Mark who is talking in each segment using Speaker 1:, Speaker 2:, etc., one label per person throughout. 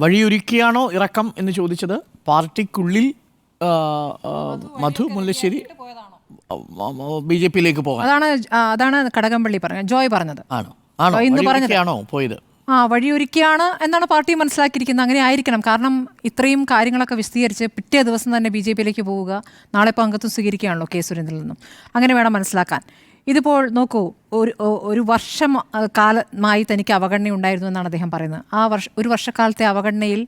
Speaker 1: വഴിയൊരുക്കിയാണോ ഇറക്കം എന്ന് ചോദിച്ചത്? പാർട്ടിക്കുള്ളിൽ മധു മുല്ലശ്ശേരി ബി ജെ പിയിലേക്ക് പോകാൻ.
Speaker 2: അതാണ് അതാണ് കടകംപള്ളി പറഞ്ഞത് ജോയ് പറഞ്ഞത്.
Speaker 1: ആണോ? ആണോ?
Speaker 2: ഇന്ന് പറഞ്ഞത്.
Speaker 1: വഴിയൊരുക്കിയാണോ പോയത്?
Speaker 2: ആ വഴിയൊരുക്കിയാണ് എന്നാണ് പാർട്ടി മനസ്സിലാക്കിയിരിക്കുന്നത്. അങ്ങനെ ആയിരിക്കണം. കാരണം ഇത്രയും കാര്യങ്ങളൊക്കെ വിശദീകരിച്ച് പിറ്റേ ദിവസം തന്നെ ബി ജെ പിയിലേക്ക് പോവുക നാളെ ഇപ്പോൾ അംഗത്വം സ്വീകരിക്കുകയാണല്ലോ കെ സുരേന്ദ്രനിൽ നിന്നും അങ്ങനെ വേണം മനസ്സിലാക്കാൻ. ഇതിപ്പോൾ നോക്കൂ ഒരു ഒരു വർഷം കാലമായി തനിക്ക് അവഗണന ഉണ്ടായിരുന്നു എന്നാണ് അദ്ദേഹം പറയുന്നത്. ആ വർഷ ഒരു വർഷക്കാലത്തെ അവഗണനയിൽ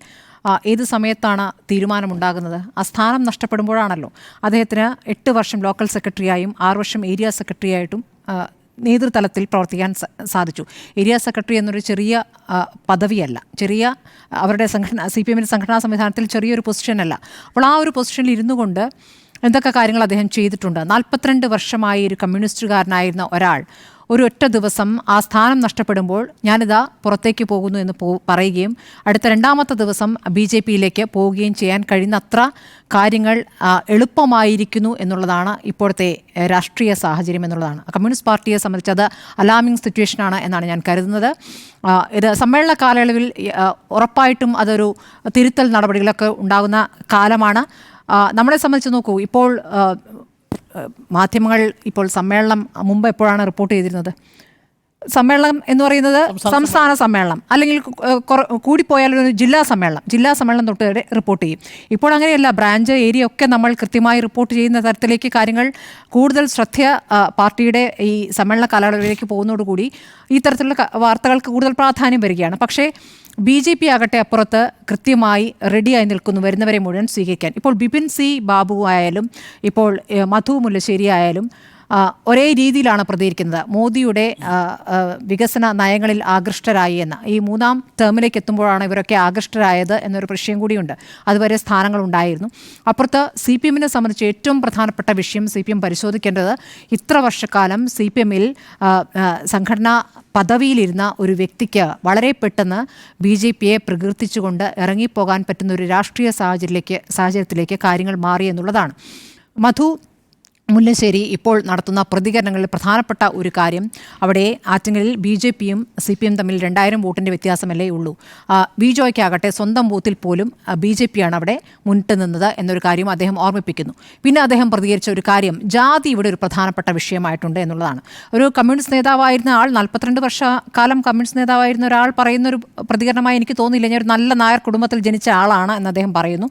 Speaker 2: ഏത് സമയത്താണ് തീരുമാനമുണ്ടാകുന്നത്? ആ സ്ഥാനം നഷ്ടപ്പെടുമ്പോഴാണല്ലോ. അദ്ദേഹത്തിന് എട്ട് വർഷം ലോക്കൽ സെക്രട്ടറിയായും ആറ് വർഷം ഏരിയ സെക്രട്ടറിയായിട്ടും നേതൃതലത്തിൽ പ്രവർത്തിക്കാൻ സാധിച്ചു. ഏരിയ സെക്രട്ടറി എന്നൊരു ചെറിയ പദവിയല്ല. ചെറിയ അവരുടെ സംഘടന സി പി എമ്മിന്റെ സംഘടനാ സംവിധാനത്തിൽ ചെറിയൊരു പൊസിഷനല്ല. അപ്പോൾ ആ ഒരു പൊസിഷനിൽ ഇരുന്നു കൊണ്ട് എന്തൊക്കെ കാര്യങ്ങൾ അദ്ദേഹം ചെയ്തിട്ടുണ്ട്? നാൽപ്പത്തിരണ്ട് വർഷമായി ഒരു കമ്മ്യൂണിസ്റ്റുകാരനായിരുന്ന ഒരാൾ ഒരു ഒറ്റ ദിവസം ആ സ്ഥാനം നഷ്ടപ്പെടുമ്പോൾ ഞാനിതാ പുറത്തേക്ക് പോകുന്നു എന്ന് പറയുകയും അടുത്ത രണ്ടാമത്തെ ദിവസം ബി ജെ പിയിലേക്ക് പോവുകയും ചെയ്യാൻ കഴിയുന്നത്ര കാര്യങ്ങൾ എളുപ്പമായിരിക്കുന്നു എന്നുള്ളതാണ് ഇപ്പോഴത്തെ രാഷ്ട്രീയ സാഹചര്യം എന്നുള്ളതാണ്. കമ്മ്യൂണിസ്റ്റ് പാർട്ടിയെ സംബന്ധിച്ച് അത് അലാമിംഗ് സിറ്റുവേഷനാണ് എന്നാണ് ഞാൻ കരുതുന്നത്. ഇത് സമ്മേളന കാലയളവിൽ ഉറപ്പായിട്ടും അതൊരു തിരുത്തൽ നടപടികളൊക്കെ ഉണ്ടാകുന്ന കാലമാണ്. നമ്മളെ സംബന്ധിച്ച് നോക്കൂ ഇപ്പോൾ മാധ്യമങ്ങൾ ഇപ്പോൾ സമ്മേളനം മുമ്പ് എപ്പോഴാണ് റിപ്പോർട്ട് ചെയ്തിരുന്നത്? സമ്മേളനം എന്ന് പറയുന്നത് സംസ്ഥാന സമ്മേളനം അല്ലെങ്കിൽ കൂടിപ്പോയാലൊരു ഏഹ് കൂടിപ്പോയാൽ ഒരു ജില്ലാ സമ്മേളനം ജില്ലാ സമ്മേളനം തൊട്ട് വരെ റിപ്പോർട്ട് ചെയ്യും. ഇപ്പോൾ അങ്ങനെയല്ല ബ്രാഞ്ച് ഏരിയ ഒക്കെ നമ്മൾ കൃത്യമായി റിപ്പോർട്ട് ചെയ്യുന്ന തരത്തിലേക്ക് കാര്യങ്ങൾ കൂടുതൽ ശ്രദ്ധ പാർട്ടിയുടെ ഈ സമ്മേളന കാലയളവിലേക്ക് പോകുന്നതോടുകൂടി ഈ തരത്തിലുള്ള വാർത്തകൾക്ക് കൂടുതൽ പ്രാധാന്യം വരികയാണ്. പക്ഷേ ബി ജെ പി ആകട്ടെ അപ്പുറത്ത് കൃത്യമായി റെഡിയായി നിൽക്കുന്നു വരുന്നവരെ മുഴുവൻ സ്വീകരിക്കാൻ. ഇപ്പോൾ ബിപിൻ സി ബാബു ആയാലും ഇപ്പോൾ മധു മുല്ലശ്ശേരി ആയാലും ഒരേ രീതിയിലാണ് പ്രതികരിക്കുന്നത്. മോദിയുടെ വികസന നയങ്ങളിൽ ആകൃഷ്ടരായി എന്ന. ഈ മൂന്നാം ടേമിലേക്ക് എത്തുമ്പോഴാണ് ഇവരൊക്കെ ആകൃഷ്ടരായത് എന്നൊരു പ്രശ്നം കൂടിയുണ്ട്. അതുവരെ സ്ഥാനങ്ങൾ ഉണ്ടായിരുന്നു. അപ്പുറത്ത് സി പി എമ്മിനെ സംബന്ധിച്ച് ഏറ്റവും പ്രധാനപ്പെട്ട വിഷയം സി പി എം പരിശോധിക്കേണ്ടത് ഇത്ര വർഷക്കാലം സി പി എമ്മിൽ സംഘടനാ പദവിയിലിരുന്ന ഒരു വ്യക്തിക്ക് വളരെ പെട്ടെന്ന് ബി ജെ പിയെ പ്രകീർത്തിച്ചുകൊണ്ട് ഇറങ്ങിപ്പോകാൻ പറ്റുന്ന ഒരു രാഷ്ട്രീയ സാഹചര്യത്തിലേക്ക് സാഹചര്യത്തിലേക്ക് കാര്യങ്ങൾ മാറി എന്നുള്ളതാണ്. മധു മുല്ലശ്ശേരി ഇപ്പോൾ നടത്തുന്ന പ്രതികരണങ്ങളിൽ പ്രധാനപ്പെട്ട ഒരു കാര്യം അവിടെ ആറ്റിങ്ങലിൽ ബി ജെ പിയും സി പി എം തമ്മിൽ രണ്ടായിരം വോട്ടിന്റെ വ്യത്യാസമല്ലേ ഉള്ളൂ. ബിജോയ്ക്കാകട്ടെ സ്വന്തം ബൂത്തിൽ പോലും ബി ജെ പിയാണ് അവിടെ മുന്നിട്ട് നിന്നത് എന്നൊരു കാര്യം അദ്ദേഹം ഓർമ്മിപ്പിക്കുന്നു. പിന്നെ അദ്ദേഹം പ്രതികരിച്ച ഒരു കാര്യം ജാതി ഇവിടെ ഒരു പ്രധാനപ്പെട്ട വിഷയമായിട്ടുണ്ട് എന്നുള്ളതാണ്. ഒരു കമ്മ്യൂണിസ്റ്റ് നേതാവായിരുന്ന ആൾ നാൽപ്പത്തിരണ്ട് വർഷക്കാലം കമ്മ്യൂണിസ്റ്റ് നേതാവായിരുന്ന ഒരാൾ പറയുന്ന ഒരു പ്രതികരണമായി എനിക്ക് തോന്നിയില്ല. ഞാൻ ഒരു നല്ല നായർ കുടുംബത്തിൽ ജനിച്ച ആളാണ് എന്ന് അദ്ദേഹം പറയുന്നു.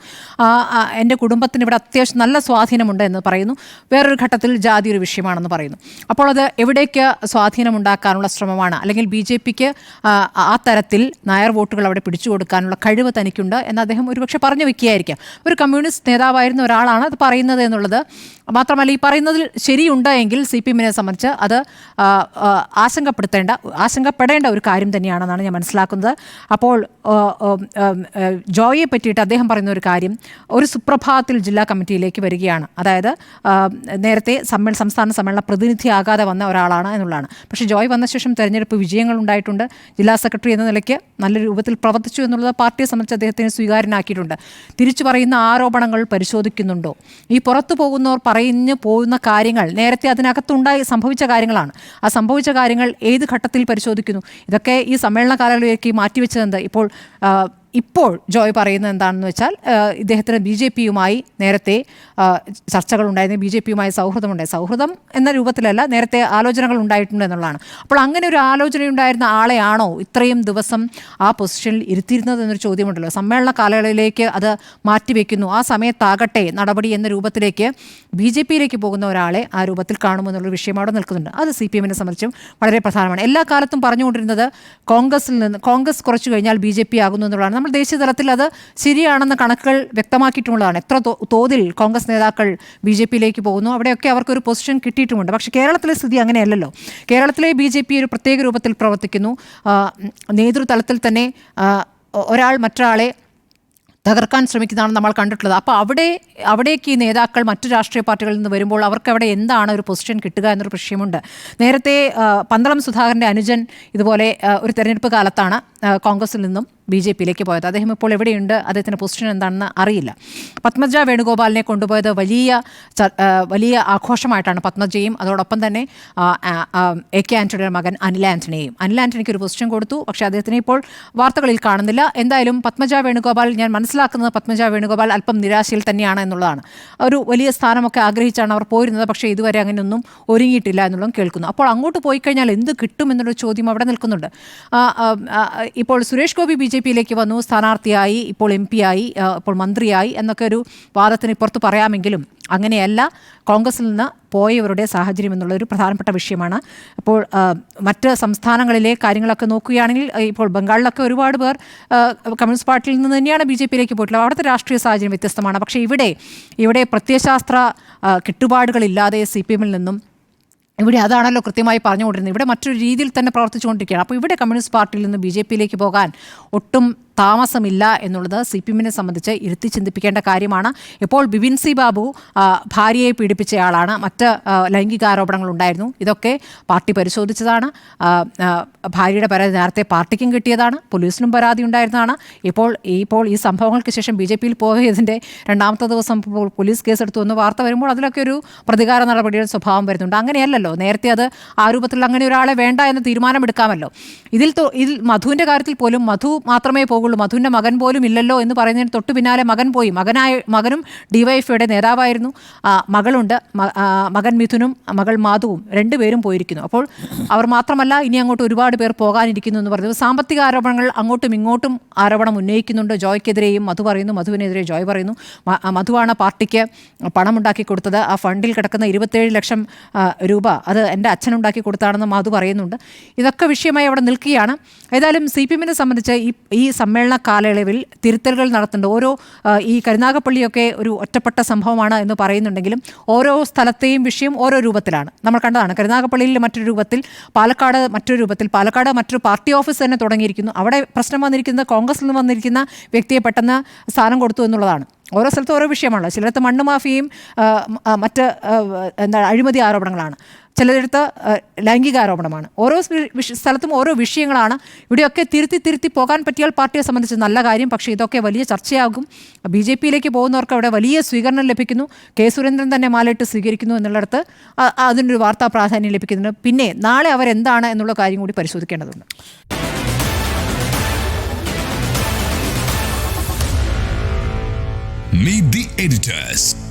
Speaker 2: എന്റെ കുടുംബത്തിന് ഇവിടെ അത്യാവശ്യം നല്ല സ്വാധീനമുണ്ട് എന്ന് പറയുന്നു. വേറൊരു ഘട്ടത്തിൽ ജാതി ഒരു വിഷയമാണെന്ന് പറയുന്നു. അപ്പോൾ അത് എവിടേക്ക് സ്വാധീനമുണ്ടാക്കാനുള്ള ശ്രമമാണ്? അല്ലെങ്കിൽ ബി ജെ പിക്ക് ആ തരത്തിൽ നായർ വോട്ടുകൾ അവിടെ പിടിച്ചു കൊടുക്കാനുള്ള കഴിവ് തനിക്കുണ്ട് എന്ന് അദ്ദേഹം ഒരുപക്ഷെ പറഞ്ഞു വെക്കുകയായിരിക്കാം. ഒരു കമ്മ്യൂണിസ്റ്റ് നേതാവായിരുന്ന ഒരാളാണ് അത് പറയുന്നത് എന്നുള്ളത്. മാത്രമല്ല ഈ പറയുന്നതിൽ ശരിയുണ്ട് എങ്കിൽ സി പി എമ്മിനെ സംബന്ധിച്ച് അത് ആശങ്കപ്പെടുത്തേണ്ട ആശങ്കപ്പെടേണ്ട ഒരു കാര്യം തന്നെയാണെന്നാണ് ഞാൻ മനസ്സിലാക്കുന്നത്. അപ്പോൾ ജോയിയെ പറ്റിയിട്ട് അദ്ദേഹം പറയുന്ന ഒരു കാര്യം ഒരു സുപ്രഭാതത്തിൽ ജില്ലാ കമ്മിറ്റിയിലേക്ക് വരികയാണ്. അതായത് നേരത്തെ സമ്മേളന സംസ്ഥാന സമ്മേളന പ്രതിനിധിയാകാതെ വന്ന ഒരാളാണ് എന്നുള്ളതാണ്. പക്ഷേ ജോയ് വന്ന ശേഷം തെരഞ്ഞെടുപ്പ് വിജയങ്ങൾ ഉണ്ടായിട്ടുണ്ട്. ജില്ലാ സെക്രട്ടറി എന്ന നിലയ്ക്ക് നല്ല രൂപത്തിൽ പ്രവർത്തിച്ചു എന്നുള്ളത് പാർട്ടിയെ സംബന്ധിച്ച് അദ്ദേഹത്തിന് സ്വീകാര്യനാക്കിയിട്ടുണ്ട്. തിരിച്ചു പറയുന്ന ആരോപണങ്ങൾ പരിശോധിക്കുന്നുണ്ടോ? ഈ പുറത്തു പോകുന്നവർ പറഞ്ഞു പോകുന്ന കാര്യങ്ങൾ നേരത്തെ അതിനകത്തുണ്ടായി സംഭവിച്ച കാര്യങ്ങളാണ്. ആ സംഭവിച്ച കാര്യങ്ങൾ ഏത് ഘട്ടത്തിൽ പരിശോധിക്കുന്നു? ഇതൊക്കെ ഈ സമ്മേളന കാലങ്ങളിലേക്ക് മാറ്റിവെച്ചതെന്ത്? ഇപ്പോൾ ഇപ്പോൾ ജോയ് പറയുന്നത് എന്താണെന്ന് വെച്ചാൽ ഇദ്ദേഹത്തിന് ബി ജെ പിയുമായി നേരത്തെ ചർച്ചകൾ ഉണ്ടായിരുന്നു ബി ജെ പിയുമായി സൗഹൃദമുണ്ടായി. സൗഹൃദം എന്ന രൂപത്തിലല്ല നേരത്തെ ആലോചനകൾ ഉണ്ടായിട്ടുണ്ട് എന്നുള്ളതാണ്. അപ്പോൾ അങ്ങനെ ഒരു ആലോചനയുണ്ടായിരുന്ന ആളെയാണോ ഇത്രയും ദിവസം ആ പൊസിഷനിൽ ഇരുത്തിയിരുന്നത് എന്നൊരു ചോദ്യമുണ്ടല്ലോ. സമ്മേളന കാലയളവിലേക്ക് അത് മാറ്റിവെക്കുന്നു. ആ സമയത്താകട്ടെ നടപടി എന്ന രൂപത്തിലേക്ക് ബി ജെ പിയിലേക്ക് പോകുന്ന ഒരാളെ ആ രൂപത്തിൽ കാണുമെന്നുള്ള വിഷയം അവിടെ നിൽക്കുന്നുണ്ട്. അത് സി പി എമ്മിനെ സംബന്ധിച്ചും വളരെ പ്രധാനമാണ്. എല്ലാ കാലത്തും പറഞ്ഞുകൊണ്ടിരുന്നത് കോൺഗ്രസിൽ നിന്ന് കോൺഗ്രസ് കുറച്ചു കഴിഞ്ഞാൽ ബി ജെ പി ആകുന്നു എന്നുള്ളതാണ്. നമ്മൾ ദേശീയ തലത്തിൽ അത് ശരിയാണെന്ന കണക്കുകൾ വ്യക്തമാക്കിയിട്ടുള്ളതാണ്. എത്ര തോതിൽ കോൺഗ്രസ് നേതാക്കൾ ബി ജെ പിയിലേക്ക് പോകുന്നു. അവിടെയൊക്കെ അവർക്കൊരു പൊസിഷൻ കിട്ടിയിട്ടുമുണ്ട്. പക്ഷേ കേരളത്തിലെ സ്ഥിതി അങ്ങനെയല്ലല്ലോ. കേരളത്തിലെ ബി ജെ പി ഒരു പ്രത്യേക രൂപത്തിൽ പ്രവർത്തിക്കുന്നു. നേതൃതലത്തിൽ തന്നെ ഒരാൾ മറ്റൊരാളെ തകർക്കാൻ ശ്രമിക്കുന്നതാണ് നമ്മൾ കണ്ടിട്ടുള്ളത്. അപ്പോൾ അവിടെ അവിടേക്ക് ഈ നേതാക്കൾ മറ്റു രാഷ്ട്രീയ പാർട്ടികളിൽ നിന്ന് വരുമ്പോൾ അവർക്ക് അവിടെ എന്താണ് ഒരു പൊസിഷൻ കിട്ടുക എന്നൊരു പ്രശ്നമുണ്ട്. നേരത്തെ പന്തളം സുധാകരന്റെ അനുജൻ ഇതുപോലെ ഒരു തെരഞ്ഞെടുപ്പ് കാലത്താണ് കോൺഗ്രസിൽ നിന്നും ബി ജെ പിയിലേക്ക് പോയത്. അദ്ദേഹം ഇപ്പോൾ എവിടെയുണ്ട്? അദ്ദേഹത്തിന്റെ പൊസിഷൻ എന്താണെന്ന് അറിയില്ല. പത്മജ വേണുഗോപാലിനെ കൊണ്ടുപോയത് വലിയ വലിയ ആഘോഷമായിട്ടാണ് പത്മജയും അതോടൊപ്പം തന്നെ എ കെ ആന്റണിയുടെ മകൻ അനിൽ ആന്റണിയെയും അനിൽ ആന്റണിക്ക് ഒരു പൊസിഷൻ കൊടുത്തു. പക്ഷേ അദ്ദേഹത്തിനെ ഇപ്പോൾ വാർത്തകളിൽ കാണുന്നില്ല. എന്തായാലും പത്മജ വേണുഗോപാൽ ഞാൻ മനസ്സിലാക്കുന്നത് പത്മജ വേണുഗോപാൽ അല്പം നിരാശയിൽ തന്നെയാണ് എന്നുള്ളതാണ്. ഒരു വലിയ സ്ഥാനമൊക്കെ ആഗ്രഹിച്ചാണ് അവർ പോയിരുന്നത്. പക്ഷേ ഇതുവരെ അങ്ങനെയൊന്നും ഒരുങ്ങിയിട്ടില്ല എന്നുള്ളതും കേൾക്കുന്നു. അപ്പോൾ അങ്ങോട്ട് പോയി കഴിഞ്ഞാൽ എന്ത് കിട്ടും എന്നുള്ളൊരു ചോദ്യം അവിടെ നിൽക്കുന്നുണ്ട്. ഇപ്പോൾ സുരേഷ് ഗോപി ബി ജെ പിയിലേക്ക് വന്നു സ്ഥാനാർത്ഥിയായി ഇപ്പോൾ എം പി ആയി ആ, ഇപ്പോൾ മന്ത്രിയായി എന്നൊക്കെ ഒരു വാദത്തിന് ഇപ്പുറത്ത് പറയാമെങ്കിലും അങ്ങനെയല്ല കോൺഗ്രസിൽ നിന്ന് പോയവരുടെ സാഹചര്യം എന്നുള്ള ഒരു പ്രധാനപ്പെട്ട വിഷയമാണ്. അപ്പോൾ മറ്റ് സംസ്ഥാനങ്ങളിലെ കാര്യങ്ങളൊക്കെ നോക്കുകയാണെങ്കിൽ ഇപ്പോൾ ബംഗാളിലൊക്കെ ഒരുപാട് പേർ കമ്മ്യൂണിസ്റ്റ് പാർട്ടിയിൽ നിന്ന് തന്നെയാണ് ബി ജെ പിയിലേക്ക് പോയിട്ടുള്ളത്. അവിടുത്തെ രാഷ്ട്രീയ സാഹചര്യം വ്യത്യസ്തമാണ്. പക്ഷേ ഇവിടെ ഇവിടെ പ്രത്യയശാസ്ത്ര കെട്ടുപാടുകളില്ലാതെ സി പി എമ്മിൽ നിന്നും ഇവിടെ അതാണല്ലോ കൃത്യമായി പറഞ്ഞുകൊണ്ടിരുന്നത്. ഇവിടെ മറ്റൊരു രീതിയിൽ തന്നെ പ്രവർത്തിച്ചുകൊണ്ടിരിക്കുകയാണ്. അപ്പോൾ ഇവിടെ കമ്മ്യൂണിസ്റ്റ് പാർട്ടിയിൽ നിന്ന് ബി ജെ പിയിലേക്ക് പോകാൻ ഒട്ടും താമസമില്ല എന്നുള്ളത് സി പി എമ്മിനെ സംബന്ധിച്ച് ഇരുത്തി ചിന്തിപ്പിക്കേണ്ട കാര്യമാണ്. ഇപ്പോൾ ബിപിൻ സി ബാബു ഭാര്യയെ പീഡിപ്പിച്ചയാളാണ്. മറ്റ് ലൈംഗിക ലൈംഗികാരോപണങ്ങൾ ഉണ്ടായിരുന്നു. ഇതൊക്കെ പാർട്ടി പരിശോധിച്ചതാണ്. ഭാര്യയുടെ പരാതി നേരത്തെ പാർട്ടിക്കും കിട്ടിയതാണ്. പോലീസിനും പരാതി ഉണ്ടായിരുന്നതാണ്. ഇപ്പോൾ ഇപ്പോൾ ഈ സംഭവങ്ങൾക്ക് ശേഷം ബി ജെ പിയിൽ പോയതിന്റെ രണ്ടാമത്തെ ദിവസം പോലീസ് കേസെടുത്തു എന്ന് വാർത്ത വരുമ്പോൾ അതിലൊക്കെ ഒരു പ്രതികാര നടപടിയുടെ സ്വഭാവം വരുന്നുണ്ട്. അങ്ങനെയല്ലല്ലോ. നേരത്തെ അത് ആ രൂപത്തിൽ അങ്ങനെ ഒരാളെ വേണ്ട എന്ന് തീരുമാനമെടുക്കാമല്ലോ. ഇതിൽ ഇതിൽ മധുവിന്റെ കാര്യത്തിൽ പോലും മധു മാത്രമേ പോകുള്ളൂ മധുവിന്റെ മകൻ പോലും ഇല്ലല്ലോ എന്ന് പറയുന്നതിന് തൊട്ട് പിന്നാലെ മകൻ പോയി. മകനായ മകനും ഡിവൈഎഫ്ഐയുടെ നേതാവായിരുന്നു. മകളുണ്ട്. മകൻ മിഥുനും മകൾ മാധുവും രണ്ടുപേരും പോയിരിക്കുന്നു. അപ്പോൾ അവർ മാത്രമല്ല ഇനി അങ്ങോട്ട് ഒരുപാട് പേർ പോകാനിരിക്കുന്നു എന്ന് പറഞ്ഞു സാമ്പത്തിക ആരോപണങ്ങൾ അങ്ങോട്ടും ഇങ്ങോട്ടും ആരോപണം ഉന്നയിക്കുന്നുണ്ട്. ജോയ്ക്കെതിരെയും മധു പറയുന്നു മധുവിനെതിരെ ജോയ് പറയുന്നു. മധുവാണ് പാർട്ടിക്ക് പണമുണ്ടാക്കി കൊടുത്തത്. ആ ഫണ്ടിൽ കിടക്കുന്ന ഇരുപത്തേഴ് ലക്ഷം രൂപ അത് എന്റെ അച്ഛനുണ്ടാക്കി കൊടുത്താണെന്ന് മധു പറയുന്നുണ്ട്. ഇതൊക്കെ വിഷയമായി അവിടെ നിൽക്കുകയാണ്. ഏതായാലും സി പി എമ്മിനെ സംബന്ധിച്ച് ഈ ഈ സമ്മേളന കാലയളവിൽ തിരുത്തലുകൾ നടത്തുന്നുണ്ട്. ഓരോ ഈ കരുനാഗപ്പള്ളിയൊക്കെ ഒരു ഒറ്റപ്പെട്ട സംഭവമാണ് എന്ന് പറയുന്നുണ്ടെങ്കിലും ഓരോ സ്ഥലത്തെയും വിഷയം ഓരോ രൂപത്തിലാണ്. നമ്മൾ കണ്ടതാണ് കരുനാഗപ്പള്ളിയിൽ മറ്റൊരു രൂപത്തിൽ പാലക്കാട് മറ്റൊരു രൂപത്തിൽ പാലക്കാട് മറ്റൊരു പാർട്ടി ഓഫീസ് തന്നെ തുടങ്ങിയിരിക്കുന്നു. അവിടെ പ്രശ്നം വന്നിരിക്കുന്നത് കോൺഗ്രസിൽ നിന്ന് വന്നിരിക്കുന്ന വ്യക്തിയെ പെട്ടെന്ന് സ്ഥാനം കൊടുത്തു എന്നുള്ളതാണ്. ഓരോ സ്ഥലത്തും ഓരോ വിഷയമാണല്ലോ. ചിലയിടത്ത് മണ്ണ് മാഫിയും മറ്റ് എന്താ അഴിമതി ആരോപണങ്ങളാണ്. ചിലയിടത്ത് ലൈംഗിക ആരോപണമാണ്. ഓരോ സ്ഥലത്തും ഓരോ വിഷയങ്ങളാണ്. ഇവിടെയൊക്കെ തിരുത്തി തിരുത്തി പോകാൻ പറ്റിയാൽ പാർട്ടിയെ സംബന്ധിച്ച് നല്ല കാര്യം പക്ഷേ ഇതൊക്കെ വലിയ ചർച്ചയാകും. ബി ജെ പിയിലേക്ക് പോകുന്നവർക്ക് അവിടെ വലിയ സ്വീകരണം ലഭിക്കുന്നു. കെ സുരേന്ദ്രൻ തന്നെ മാലയിട്ട് സ്വീകരിക്കുന്നു എന്നുള്ളിടത്ത് അതിനൊരു വാർത്താ പ്രാധാന്യം ലഭിക്കുന്നുണ്ട്. പിന്നെ നാളെ അവരെന്താണ് എന്നുള്ള കാര്യം കൂടി പരിശോധിക്കേണ്ടതുണ്ട്.
Speaker 3: Meet the editors.